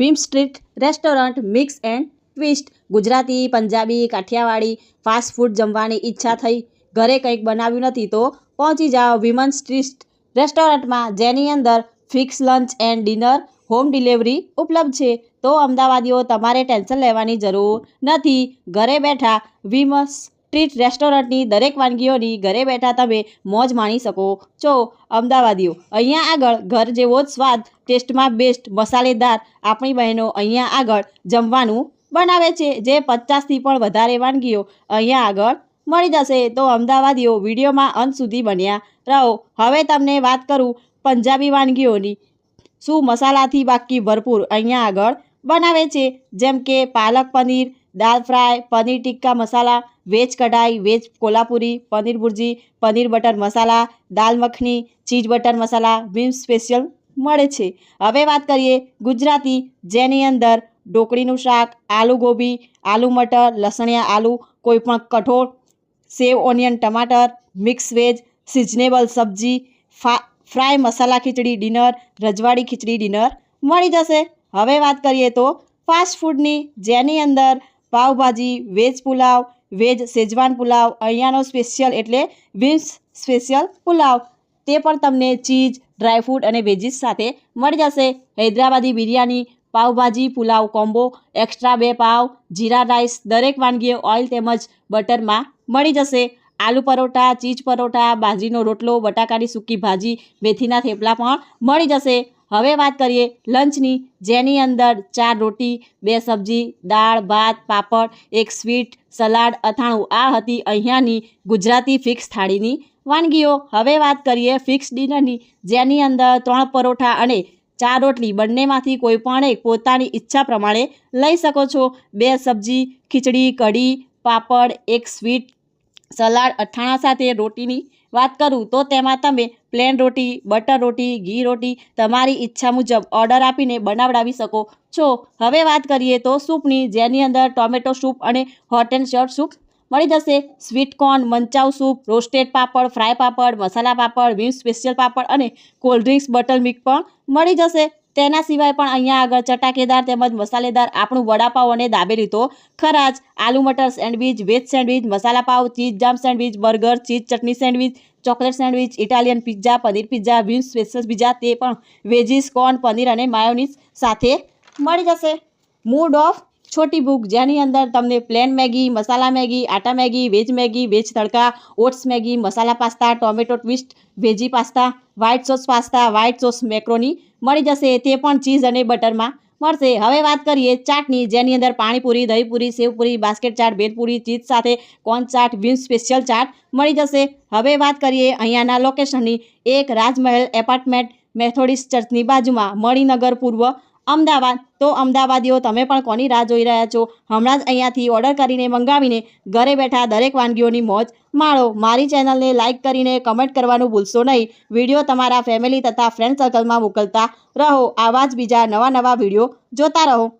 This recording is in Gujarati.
Vim street restaurant mix and twist. Gujarati, Punjabi, Kathiyawadi fast food જમવાની ઈચ્છા થઈ. ઘરે કંઈક બનાવ્યું નથી તો પહોંચી જાઓ વિમન સ્ટ્રીટ રેસ્ટોરન્ટમાં, જેની અંદર fix lunch and dinner, home delivery ઉપલબ્ધ છે. તો અમદાવાદીઓ, તમારે ટેન્શન લેવાની જરૂર નથી. ઘરે બેઠા વિમસ સ્ટ્રીટ રેસ્ટોરન્ટની દરેક વાનગીઓની ઘરે બેઠા તમે મોજ માણી શકો છો. અમદાવાદીઓ, અહીંયા આગળ ઘર જેવો જ સ્વાદ, ટેસ્ટમાં બેસ્ટ મસાલેદાર આપણી બહેનો અહીંયા આગળ જમવાનું બનાવે છે. જે પચાસથી પણ વધારે વાનગીઓ અહીંયા આગળ મળી જશે. તો અમદાવાદીઓ, વિડીયોમાં અંત સુધી બન્યા રહો. હવે તમને વાત કરું પંજાબી વાનગીઓની. શું મસાલાથી બાકી ભરપૂર અહીંયા આગળ બનાવે છે? જેમ કે palak paneer dal fry, paneer tikka masala, veg kadai, veg Kolhapuri, paneer bhurji, paneer butter masala dal makhani, cheese butter masala Vim special મળે છે. હવે વાત કરીએ ગુજરાતી, જેની અંદર ઢોકળીનું શાક, આલુ ગોબી, આલુ મટર, લસણિયા આલુ, કોઈપણ કઠોળ, સેવ, ઓનિયન, ટમાટર, મિક્સ વેજ, સિઝનેબલ સબ્જી, ફા, ફ્રાય મસાલા ખીચડી ડિનર, રજવાડી ખીચડી ડિનર મળી જશે. હવે વાત કરીએ તો ફાસ્ટ ફૂડની, જેની અંદર pav bhaji, veg pulao, veg Schezwan pulao, અહીંયાનો special એટલે વિન્સ સ્પેશિયલ પુલાવ. તે પણ તમને ચીઝ ડ્રાયફ્રૂટ અને વેજીસ સાથે મળી જશે. હૈદરાબાદી બિરયાની, પાવભાજી પુલાવ કોમ્બો, એક્સ્ટ્રા બે પાવ, જીરા રાઈસ, દરેક વાનગીઓ ઓઇલ તેમજ બટરમાં મળી જશે. આલુ પરોઠા, ચીઝ પરોઠા, બાજરીનો રોટલો, બટાકાની સૂકી ભાજી, મેથીના થેપલા પણ મળી જશે. હવે વાત કરીએ લંચની. જેની અંદર ચાર રોટી, બે સબ્જી, દાળ, ભાત, પાપડ, એક સ્વીટ, સલાડ, અથાણું. આ હતી અહીંયાની ગુજરાતી ફિક્સ થાળીની વાનગીઓ. હવે વાત કરીએ ફિક્સ ડિનરની. જેની અંદર ત્રણ પરોઠા અને ચાર રોટલી બંનેમાંથી કોઈ પણ એક પોતાની ઈચ્છા પ્રમાણે લઈ શકો છો. બે સબ્જી, ખીચડી, કઢી, પાપડ, એક સ્વીટ, સલાડ, અથાણા સાથે રોટીની વાત કરું તો તેમાં તમે પ્લેન રોટી, બટર રોટી, ઘી રોટી તમારી ઈચ્છા મુજબ ઓર્ડર આપીને બનાવડાવી શકો છો. હવે વાત કરીએ તો સૂપની, જેની અંદર ટોમેટો સૂપ અને હોટ એન્ડ શોર્ટ સૂપ મળી જશે. Sweetcorn manchow soup, roasted papad, fry papad, masala papad Vim special papad અને કોલ્ડ ડ્રિંક્સ, બટર મિલ્ક પણ મળી જશે. તેના સિવાય પણ અહીંયા આગળ ચટાકેદાર તેમજ મસાલેદાર આપણું વડાપાવ અને દાબેલી તો ખરા જ. આલુ મટર sandwich, veg sandwich, masala pav, cheese jam sandwich, burger, cheese chutney sandwich chocolate sandwich, Italian pizza, paneer pizza Vim special pizza, તે પણ વેજીસ, કોર્ન, પનીર અને માયોનીઝ સાથે મળી જશે. મૂડ ઓફ છોટી બુક જેની અંદર તમને પ્લેન મેગી, મસાલા મેગી, આટા Maggi, veg Maggi, veg tadka, oats Maggi, masala pasta, tomato twist, veggie pasta, white sauce pasta, white sauce macaroni મળી જશે. તે પણ ચીઝ અને બટરમાં મળશે. હવે વાત કરીએ ચાટની, જેની અંદર પાણીપુરી, દહીંપુરી, સેવપુરી, બાસ્કેટ ચાટ, ભેલપુરી ચીજ સાથે corn chaat Vim special chaat મળી જશે. હવે વાત કરીએ અહીંયાના લોકેશનની. એક રાજમહેલ એપાર્ટમેન્ટ મેથોડિસ્ટ ચર્ચની બાજુમાં, મણિનગર પૂર્વ અમદાવાદ. તો અમદાવાદીઓ, તમે પણ કોની રાહ જોઈ રહ્યા છો? હમણાં જ અહીંયાથી ઓર્ડર કરીને મંગાવીને ઘરે બેઠા દરેક વાનગીઓની મોજ માણો. મારી ચેનલને લાઇક કરીને કમેન્ટ કરવાનું ભૂલશો નહીં. વીડિયો તમારા ફેમિલી તથા ફ્રેન્ડ સર્કલમાં મોકલતા રહો. આવા જ બીજા નવા નવા વીડિયો જોતા રહો.